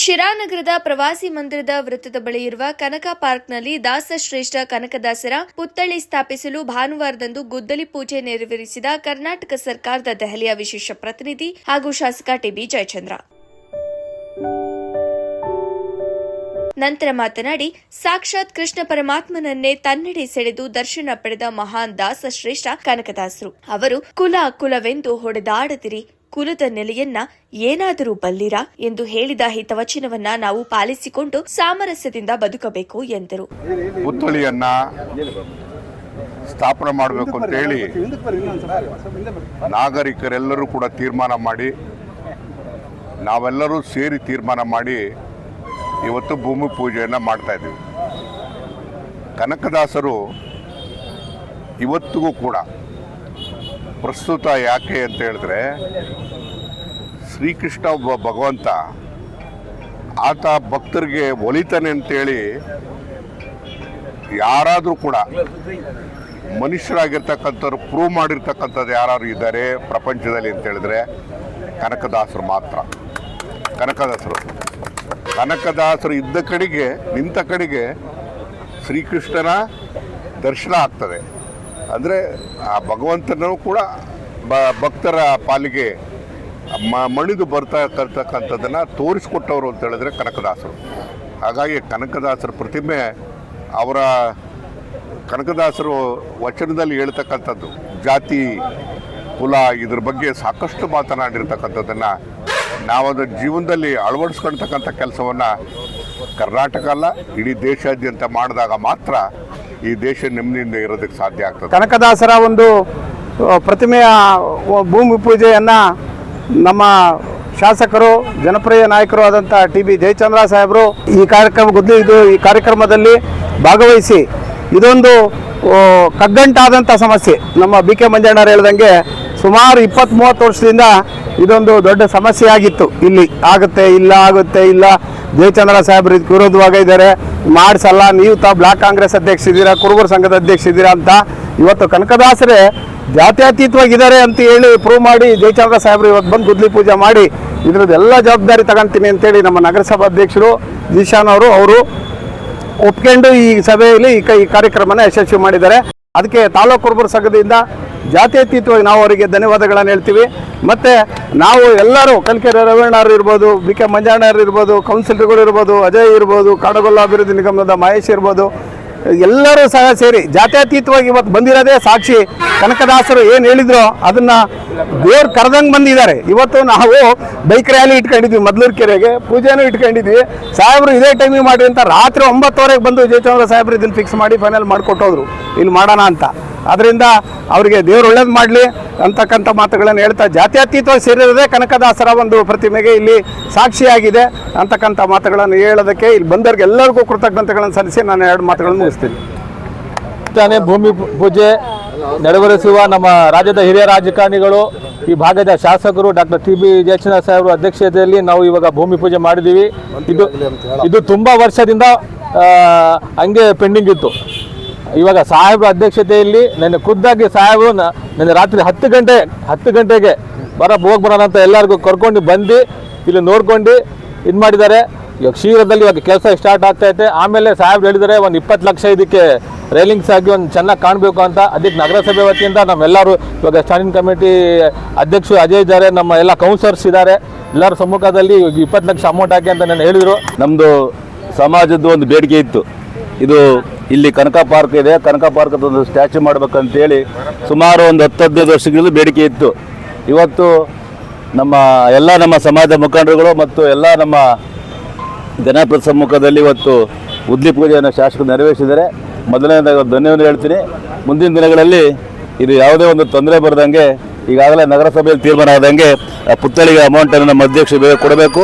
ಶಿರಾನಗರದ ಪ್ರವಾಸಿ ಮಂದಿರದ ವೃತ್ತದ ಬಳಿ ಇರುವ ಕನಕ ಪಾರ್ಕ್ನಲ್ಲಿ ದಾಸಶ್ರೇಷ್ಠ ಕನಕದಾಸರ ಪುತ್ಥಳಿ ಸ್ಥಾಪಿಸಲು ಭಾನುವಾರದಂದು ಗುದ್ದಲಿ ಪೂಜೆ ನೆರವೇರಿಸಿದ ಕರ್ನಾಟಕ ಸರ್ಕಾರದ ದೆಹಲಿಯ ವಿಶೇಷ ಪ್ರತಿನಿಧಿ ಹಾಗೂ ಶಾಸಕ ಟಿಬಿ ಜಯಚಂದ್ರ. ನಂತರ ಮಾತನಾಡಿ, ಸಾಕ್ಷಾತ್ ಕೃಷ್ಣ ಪರಮಾತ್ಮನನ್ನೇ ತನ್ನೆಡೆ ಸೆಳೆದು ದರ್ಶನ ಪಡೆದ ಮಹಾನ್ ದಾಸಶ್ರೇಷ್ಠ ಕನಕದಾಸರು ಅವರು ಕುಲ ಕುಲವೆಂದು ಹೊಡೆದಾಡದಿರಿ. ಕುಲದ ನೆಲೆಯನ್ನ ಏನಾದರೂ ಬಲ್ಲಿರಾ ಎಂದು ಹೇಳಿದ ಹಿತವಚನವನ್ನ ನಾವು ಪಾಲಿಸಿಕೊಂಡು ಸಾಮರಸ್ಯದಿಂದ ಬದುಕಬೇಕು ಎಂದರು. ಪುತ್ಥಳಿಯನ್ನ ಸ್ಥಾಪನೆ ಮಾಡಬೇಕು ಅಂತ ಹೇಳಿ ನಾಗರಿಕರೆಲ್ಲರೂ ಕೂಡ ತೀರ್ಮಾನ ಮಾಡಿ, ನಾವೆಲ್ಲರೂ ಸೇರಿ ತೀರ್ಮಾನ ಮಾಡಿ ಇವತ್ತು ಭೂಮಿ ಪೂಜೆಯನ್ನು ಮಾಡ್ತಾ ಇದ್ದೀವಿ. ಕನಕದಾಸರು ಇವತ್ತಿಗೂ ಕೂಡ ಪ್ರಸ್ತುತ ಯಾಕೆ ಅಂತ ಹೇಳಿದ್ರೆ, ಶ್ರೀಕೃಷ್ಣ ಒಬ್ಬ ಭಗವಂತ, ಆತ ಭಕ್ತರಿಗೆ ಒಲಿತಾನೆ ಅಂತೇಳಿ ಯಾರಾದರೂ ಕೂಡ ಮನುಷ್ಯರಾಗಿರ್ತಕ್ಕಂಥವ್ರು ಪ್ರೂವ್ ಮಾಡಿರ್ತಕ್ಕಂಥದ್ದು ಯಾರು ಇದ್ದಾರೆ ಪ್ರಪಂಚದಲ್ಲಿ ಅಂತ ಹೇಳಿದ್ರೆ ಕನಕದಾಸರು ಮಾತ್ರ. ಕನಕದಾಸರು. ಕನಕದಾಸರು ಇದ್ದ ಕಡೆಗೆ, ನಿಂತ ಕಡೆಗೆ ಶ್ರೀಕೃಷ್ಣನ ದರ್ಶನ ಆಗ್ತದೆ. ಅಂದರೆ ಆ ಭಗವಂತನೂ ಕೂಡ ಬ ಭಕ್ತರ ಪಾಲಿಗೆ ಮ ಮಣಿದು ಬರ್ತಾ ಕರ್ತಕ್ಕಂಥದ್ದನ್ನು ತೋರಿಸ್ಕೊಟ್ಟವರು ಅಂತ ಹೇಳಿದ್ರೆ ಕನಕದಾಸರು. ಹಾಗಾಗಿ ಕನಕದಾಸರ ಪ್ರತಿಮೆ ಅವರ ಕನಕದಾಸರು ವಚನದಲ್ಲಿ ಹೇಳ್ತಕ್ಕಂಥದ್ದು, ಜಾತಿ, ಕುಲ ಇದ್ರ ಬಗ್ಗೆ ಸಾಕಷ್ಟು ಮಾತನಾಡಿರ್ತಕ್ಕಂಥದ್ದನ್ನು ನಾವದ ಜೀವನದಲ್ಲಿ ಅಳವಡಿಸ್ಕೊಳ್ತಕ್ಕಂಥ ಕೆಲಸವನ್ನು ಕರ್ನಾಟಕ ಅಲ್ಲ, ಇಡೀ ದೇಶಾದ್ಯಂತ ಮಾಡಿದಾಗ ಮಾತ್ರ ಈ ದೇಶ ನೆಮ್ಮದಿಯಿಂದ ಇರೋದಕ್ಕೆ ಸಾಧ್ಯ ಆಗ್ತದೆ. ಕನಕದಾಸರ ಒಂದು ಪ್ರತಿಮೆಯ ಭೂಮಿ ಪೂಜೆಯನ್ನು ನಮ್ಮ ಶಾಸಕರು, ಜನಪ್ರಿಯ ನಾಯಕರು ಆದಂಥ ಟಿ ಬಿ ಜಯಚಂದ್ರ ಸಾಹೇಬರು ಈ ಕಾರ್ಯಕ್ರಮ, ಗುದ್ಲಿ ಇದು ಈ ಕಾರ್ಯಕ್ರಮದಲ್ಲಿ ಭಾಗವಹಿಸಿ, ಇದೊಂದು ಕಗ್ಗಂಟಾದಂಥ ಸಮಸ್ಯೆ. ನಮ್ಮ ಬಿ ಕೆ ಮಂಜಣ್ಣರು ಹೇಳ್ದಂಗೆ ಸುಮಾರು ಇಪ್ಪತ್ತ್ ಮೂವತ್ತು ವರ್ಷದಿಂದ ಇದೊಂದು ದೊಡ್ಡ ಸಮಸ್ಯೆ ಆಗಿತ್ತು ಇಲ್ಲಿ ಆಗುತ್ತೆ, ಇಲ್ಲ ಆಗುತ್ತೆ, ಇಲ್ಲ. ಜಯಚಂದ್ರ ಸಾಹೇಬ್ರು ಇದಕ್ಕೆ ವಿರೋಧವಾಗ ಇದ್ದಾರೆ. ಮಾಡಿಸಲ್ಲ, ನೀವು ತಾ ಬ್ಲಾಕ್ ಕಾಂಗ್ರೆಸ್ ಅಧ್ಯಕ್ಷ ಇದ್ದೀರಾ, ಕುರುಬರ ಸಂಘದ ಅಧ್ಯಕ್ಷ ಇದ್ದೀರಾ ಅಂತ ಇವತ್ತು ಕನಕದಾಸರೇ ಜಾತ್ಯತೀತವಾಗಿದ್ದಾರೆ ಅಂತ ಹೇಳಿ ಪ್ರೂವ್ ಮಾಡಿ ಜಯಚಂದ್ರ ಸಾಹೇಬ್ರು ಇವತ್ತು ಬಂದು ಗುದ್ಲಿ ಪೂಜೆ ಮಾಡಿ ಇದರದೆಲ್ಲ ಜವಾಬ್ದಾರಿ ತಗೊಂತೀನಿ ಅಂತೇಳಿ ನಮ್ಮ ನಗರಸಭಾ ಅಧ್ಯಕ್ಷರು ಜೀಶಾನ್ ಅವರು ಅವರು ಒಪ್ಕೊಂಡು ಈ ಸಭೆಯಲ್ಲಿ ಈ ಕಾರ್ಯಕ್ರಮನ ಯಶಸ್ವಿ ಮಾಡಿದ್ದಾರೆ. ಅದಕ್ಕೆ ತಾಲೂಕು ಕುರುಬರ ಸಂಘದಿಂದ ಜಾತ್ಯತೀತವಾಗಿ ನಾವು ಅವರಿಗೆ ಧನ್ಯವಾದಗಳನ್ನು ಹೇಳ್ತೀವಿ. ಮತ್ತು ನಾವು ಎಲ್ಲರೂ ಕಲ್ಕೆರೆ ರವೀಣರು ಇರ್ಬೋದು ಬಿ ಕೆ ಮಂಜಾಣರು ಇರ್ಬೋದು, ಕೌನ್ಸಿಲರ್ಗಳು ಇರ್ಬೋದು, ಅಜಯ್ ಇರ್ಬೋದು, ಕಾಡಗೊಲ್ಲ ಅಭಿವೃದ್ಧಿ ನಿಗಮದ ಮಹೇಶ್ ಇರ್ಬೋದು, ಎಲ್ಲರೂ ಸಹ ಸೇರಿ ಜಾತ್ಯತೀತವಾಗಿ ಇವತ್ತು ಬಂದಿರೋದೇ ಸಾಕ್ಷಿ. ಕನಕದಾಸರು ಏನು ಹೇಳಿದ್ರು ಅದನ್ನು ದೇವ್ರು ಕರೆದಂಗೆ ಬಂದಿದ್ದಾರೆ. ಇವತ್ತು ನಾವು ಬೈಕ್ ರ್ಯಾಲಿ ಇಟ್ಕೊಂಡಿದ್ವಿ, ಮೊದಲೂರು ಕೆರೆಗೆ ಪೂಜೆನೂ ಇಟ್ಕೊಂಡಿದ್ವಿ. ಸಾಹೇಬರು ಇದೇ ಟೈಮಿಗೆ ಮಾಡಿ ಅಂತ ರಾತ್ರಿ ಒಂಬತ್ತುವರೆಗೆ ಬಂದು ಜಯಚಂದ್ರ ಸಾಹೇಬ್ರು ಇದನ್ನು ಫಿಕ್ಸ್ ಮಾಡಿ ಫೈನಲ್ ಮಾಡಿಕೊಟ್ಟೋದ್ರು. ಇಲ್ಲಿ ಮಾಡೋಣ ಅಂತ. ಅದರಿಂದ ಅವರಿಗೆ ದೇವ್ರು ಒಳ್ಳೇದು ಮಾಡಲಿ ಅಂತಕ್ಕಂಥ ಮಾತುಗಳನ್ನು ಹೇಳ್ತಾ ಜಾತ್ಯತೀತವಾಗಿ ಸೇರಿರೋದೇ ಕನಕದಾಸರ ಒಂದು ಪ್ರತಿಮೆಗೆ ಇಲ್ಲಿ ಸಾಕ್ಷಿಯಾಗಿದೆ ಅಂತಕ್ಕಂಥ ಮಾತುಗಳನ್ನು ಹೇಳೋದಕ್ಕೆ ಇಲ್ಲಿ ಬಂದವರಿಗೆ ಎಲ್ಲರಿಗೂ ಕೃತಜ್ಞತೆಗಳನ್ನು ಸಲ್ಲಿಸಿ ನಾನು ಎರಡು ಮಾತುಗಳನ್ನು ಮುಗಿಸ್ತೀನಿ. ತಾನೇ ಭೂಮಿ ಪೂಜೆ ನೆರವೇರಿಸುವ ನಮ್ಮ ರಾಜ್ಯದ ಹಿರಿಯ ರಾಜಕಾರಣಿಗಳು, ಈ ಭಾಗದ ಶಾಸಕರು ಡಾಕ್ಟರ್ ಟಿ ಬಿ ಜಯಚಂದ್ರ ಸಾಹೇಬರ ಅಧ್ಯಕ್ಷತೆಯಲ್ಲಿ ನಾವು ಇವಾಗ ಭೂಮಿ ಪೂಜೆ ಮಾಡಿದ್ದೀವಿ. ಇದು ಇದು ತುಂಬ ವರ್ಷದಿಂದ ಹಂಗೆ ಪೆಂಡಿಂಗ್ ಇತ್ತು. ಇವಾಗ ಸಾಹೇಬ್ರ ಅಧ್ಯಕ್ಷತೆಯಲ್ಲಿ ನನ್ನ ಖುದ್ದಾಗಿ ಸಾಹೇಬರು ನನ್ನ ರಾತ್ರಿ ಹತ್ತು ಗಂಟೆ, ಹತ್ತು ಗಂಟೆಗೆ ಬರ, ಹೋಗಿ ಬರೋಣ ಅಂತ ಎಲ್ಲರಿಗೂ ಕರ್ಕೊಂಡು ಬಂದು ಇಲ್ಲಿ ನೋಡ್ಕೊಂಡು ಇದು ಮಾಡಿದ್ದಾರೆ. ಇವಾಗ ಶೀಘ್ರದಲ್ಲಿ ಇವಾಗ ಕೆಲಸ ಸ್ಟಾರ್ಟ್ ಆಗ್ತೈತೆ ಆಮೇಲೆ ಸಾಹೇಬ್ರು ಹೇಳಿದರೆ ಒಂದು ಇಪ್ಪತ್ತು ಲಕ್ಷ ಇದಕ್ಕೆ ರೈಲಿಂಗ್ಸ್ ಆಗಿ ಒಂದು ಚೆನ್ನಾಗಿ ಕಾಣಬೇಕು ಅಂತ. ಅದಕ್ಕೆ ನಗರಸಭೆ ವತಿಯಿಂದ ನಮ್ಮೆಲ್ಲರೂ ಇವಾಗ ಸ್ಟ್ಯಾಂಡಿಂಗ್ ಕಮಿಟಿ ಅಧ್ಯಕ್ಷರು ಅಜಯ್ ಇದ್ದಾರೆ, ನಮ್ಮ ಎಲ್ಲ ಕೌನ್ಸಿಲರ್ಸ್ ಇದ್ದಾರೆ. ಎಲ್ಲರ ಸಮ್ಮುಖದಲ್ಲಿ ಇವಾಗ ಇಪ್ಪತ್ತು ಲಕ್ಷ ಅಮೌಂಟ್ ಹಾಕಿ ಅಂತ ನಾನು ಹೇಳಿದರು. ನಮ್ಮದು ಸಮಾಜದ್ದು ಒಂದು ಬೇಡಿಕೆ ಇತ್ತು. ಇದು ಇಲ್ಲಿ ಕನಕ ಪಾರ್ಕ್ ಇದೆ. ಕನಕ ಪಾರ್ಕ್ ಒಂದು ಸ್ಟ್ಯಾಚು ಮಾಡ್ಬೇಕಂತೇಳಿ ಸುಮಾರು ಒಂದು ಹತ್ತು ಹದಿನೈದು ವರ್ಷಗಳಿಂದ ಬೇಡಿಕೆ ಇತ್ತು. ಇವತ್ತು ನಮ್ಮ ಎಲ್ಲ ನಮ್ಮ ಸಮಾಜ ಮುಖಂಡರುಗಳು ಮತ್ತು ಎಲ್ಲ ನಮ್ಮ ಜನಪ್ರತಿ ಸಮ್ಮುಖದಲ್ಲಿ ಇವತ್ತು ಉದ್ಲಿ ಪೂಜೆಯನ್ನು ಶಾಸಕರು ನೆರವೇರಿಸಿದ್ದಾರೆ. ಮೊದಲನೇದಾಗಿ ಧನ್ಯವಾದ ಹೇಳ್ತೀನಿ. ಮುಂದಿನ ದಿನಗಳಲ್ಲಿ ಇದು ಯಾವುದೇ ಒಂದು ತೊಂದರೆ ಬರದಂಗೆ ಈಗಾಗಲೇ ನಗರಸಭೆಯಲ್ಲಿ ತೀರ್ಮಾನ ಆದಂಗೆ ಆ ಪುತ್ಥಳಿಗೆ ಅಮೌಂಟನ್ನು ನಮ್ಮ ಅಧ್ಯಕ್ಷ ಬೇಗ ಕೊಡಬೇಕು.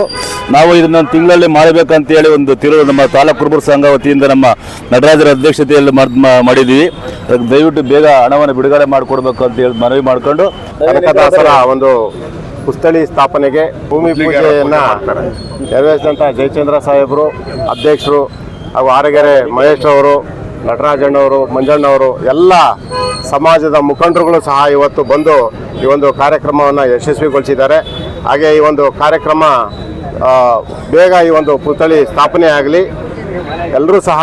ನಾವು ಇದನ್ನೊಂದು ತಿಂಗಳಲ್ಲಿ ಮಾಡಬೇಕಂತೇಳಿ ಒಂದು ತಿರು ನಮ್ಮ ತಾಲೂಕು ಕುರುಬರ ಸಂಘ ವತಿಯಿಂದ ನಮ್ಮ ನಟರಾಜರ ಅಧ್ಯಕ್ಷತೆಯಲ್ಲಿ ಮಾಡ್- ಮಾಡಿದ್ದೀವಿ. ಅದಕ್ಕೆ ದಯವಿಟ್ಟು ಬೇಗ ಹಣವನ್ನು ಬಿಡುಗಡೆ ಮಾಡಿಕೊಡ್ಬೇಕು ಅಂತ ಹೇಳಿ ಮನವಿ ಮಾಡಿಕೊಂಡು ಒಂದು ಪುಸ್ತಳಿ ಸ್ಥಾಪನೆಗೆ ಭೂಮಿ ಪೂಜೆಯನ್ನು ನೆರವೇರಿಸಿದಂಥ ಜಯಚಂದ್ರ ಸಾಹೇಬರು ಅಧ್ಯಕ್ಷರು ಹಾಗೂ ಆರಗೆರೆ ಮಹೇಶ್ ಅವರು ನಟರಾಜಣ್ಣವರು ಮಂಜಣ್ಣವರು ಎಲ್ಲ ಸಮಾಜದ ಮುಖಂಡರುಗಳು ಸಹ ಇವತ್ತು ಬಂದು ಈ ಒಂದು ಕಾರ್ಯಕ್ರಮವನ್ನು ಯಶಸ್ವಿಗೊಳಿಸಿದ್ದಾರೆ. ಹಾಗೆ ಈ ಒಂದು ಕಾರ್ಯಕ್ರಮ ಬೇಗ ಈ ಒಂದು ಪುತ್ಥಳಿ ಸ್ಥಾಪನೆ ಆಗಲಿ. ಎಲ್ಲರೂ ಸಹ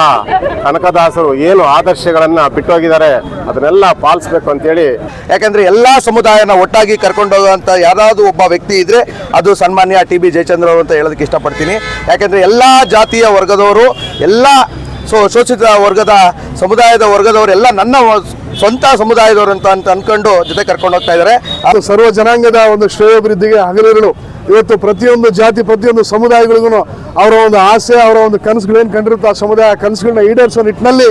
ಕನಕದಾಸರು ಏನು ಆದರ್ಶಗಳನ್ನು ಬಿಟ್ಟೋಗಿದ್ದಾರೆ, ಅದನ್ನೆಲ್ಲ ಪಾಲಿಸ್ಬೇಕು ಅಂತೇಳಿ. ಯಾಕಂದ್ರೆ ಎಲ್ಲಾ ಸಮುದಾಯನ ಒಟ್ಟಾಗಿ ಕರ್ಕೊಂಡು ಹೋಗುವಂತ ಯಾರಾದ್ರೂ ಒಬ್ಬ ವ್ಯಕ್ತಿ ಇದ್ರೆ ಅದು ಸನ್ಮಾನ್ಯ ಟಿ ಬಿ ಜಯಚಂದ್ರ ಅವರು ಅಂತ ಹೇಳೋದಕ್ಕೆ ಇಷ್ಟಪಡ್ತೀನಿ. ಯಾಕಂದ್ರೆ ಎಲ್ಲಾ ಜಾತಿಯ ವರ್ಗದವರು, ಎಲ್ಲ ಸೊ, ಶೋಷಿತ ವರ್ಗದ, ಸಮುದಾಯದ ವರ್ಗದವರೆಲ್ಲ ನನ್ನ ಸ್ವಂತ ಸಮುದಾಯದವರು ಅಂತ ಅಂತ ಅನ್ಕೊಂಡು ಜೊತೆ ಕರ್ಕೊಂಡು ಹೋಗ್ತಾ ಇದ್ದಾರೆ. ಅದು ಸರ್ವ ಜನಾಂಗದ ಒಂದು ಶ್ರೇಯೋಭಿವೃದ್ಧಿಗೆ ಹಗಲಿರಲು ಇವತ್ತು ಪ್ರತಿಯೊಂದು ಜಾತಿ, ಪ್ರತಿಯೊಂದು ಸಮುದಾಯಗಳಿಗೂ ಅವರ ಒಂದು ಆಸೆ, ಅವರ ಒಂದು ಕನಸುಗಳೇನು ಕಂಡಿರುತ್ತೆ ಆ ಸಮುದಾಯ ಕನಸುಗಳನ್ನ ಈಡೇರಿಸೋ ನಿಟ್ಟಿನಲ್ಲಿ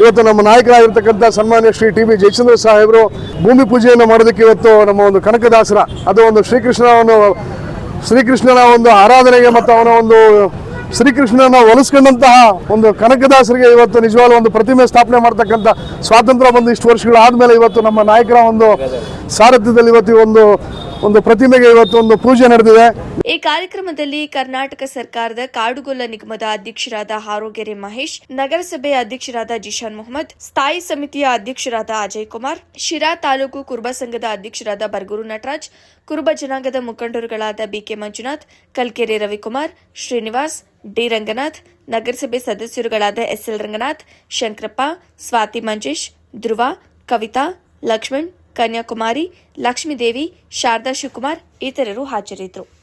ಇವತ್ತು ನಮ್ಮ ನಾಯಕರಾಗಿರ್ತಕ್ಕಂಥ ಸನ್ಮಾನ್ಯ ಶ್ರೀ ಟಿ ಬಿ ಜಯಚಂದ್ರ ಸಾಹೇಬರು ಭೂಮಿ ಪೂಜೆಯನ್ನು ಮಾಡೋದಕ್ಕೆ ಇವತ್ತು ನಮ್ಮ ಒಂದು ಕನಕದಾಸರ, ಅದು ಒಂದು ಶ್ರೀಕೃಷ್ಣನ ಶ್ರೀಕೃಷ್ಣನ ಒಂದು ಆರಾಧನೆಗೆ ಮತ್ತು ಅವನ ಒಂದು ಶ್ರೀಕೃಷ್ಣನ ಒಲಿಸ್ಕೊಂಡಂತಹ ಒಂದು ಕನಕದಾಸರಿಗೆ ಇವತ್ತು ನಿಜವಾಗ್ಲೂ ಒಂದು ಪ್ರತಿಮೆ ಸ್ಥಾಪನೆ ಮಾಡ್ತಕ್ಕಂಥ ಸ್ವಾತಂತ್ರ್ಯ ಬಂದು ಇಷ್ಟು ವರ್ಷಗಳಾದ್ಮೇಲೆ ಇವತ್ತು ನಮ್ಮ ನಾಯಕರ ಒಂದು ಸಾರಥ್ಯದಲ್ಲಿ ಇವತ್ತು ಒಂದು ಒಂದು ಪ್ರತಿಮೆಗೆ ಇವತ್ತು ಒಂದು ಪೂಜೆ ನಡೆದಿದೆ. ಈ ಕಾರ್ಯಕ್ರಮದಲ್ಲಿ ಕರ್ನಾಟಕ ಸರ್ಕಾರದ ಕಾಡುಗೊಲ್ಲ ನಿಗಮದ ಅಧ್ಯಕ್ಷರಾದ ಹಾರೋಗೆರೆ ಮಹೇಶ್, ನಗರಸಭೆಯ ಅಧ್ಯಕ್ಷರಾದ ಜಿಶಾನ್ ಮೊಹಮ್ಮದ್, ಸ್ಥಾಯಿ ಸಮಿತಿಯ ಅಧ್ಯಕ್ಷರಾದ ಅಜಯ್ ಕುಮಾರ್, ಶಿರಾ ತಾಲೂಕು ಕುರುಬ ಸಂಘದ ಅಧ್ಯಕ್ಷರಾದ ಬರ್ಗೂರು ನಟರಾಜ್, ಕುರುಬ ಜನಾಂಗದ ಮುಖಂಡರುಗಳಾದ ಬಿಕೆ ಮಂಜುನಾಥ್, ಕಲ್ಕೆರೆ ರವಿಕುಮಾರ್, ಶ್ರೀನಿವಾಸ್, ಡಿ ರಂಗನಾಥ್, ನಗರಸಭೆ ಸದಸ್ಯರುಗಳಾದ ಎಸ್ಎಲ್ ರಂಗನಾಥ್, ಶಂಕರಪ್ಪ, ಸ್ವಾತಿ ಮಂಜೇಶ್, ಧ್ರುವ, ಕವಿತಾ, ಲಕ್ಷ್ಮಣ್ ಕನ್ಯಾಕುಮಾರಿ ಲಕ್ಷ್ಮೀದೇವಿ ಶಾರದಾ ಶಿವಕುಮಾರ್ ಇತರರು ಹಾಜರಿದ್ದರು.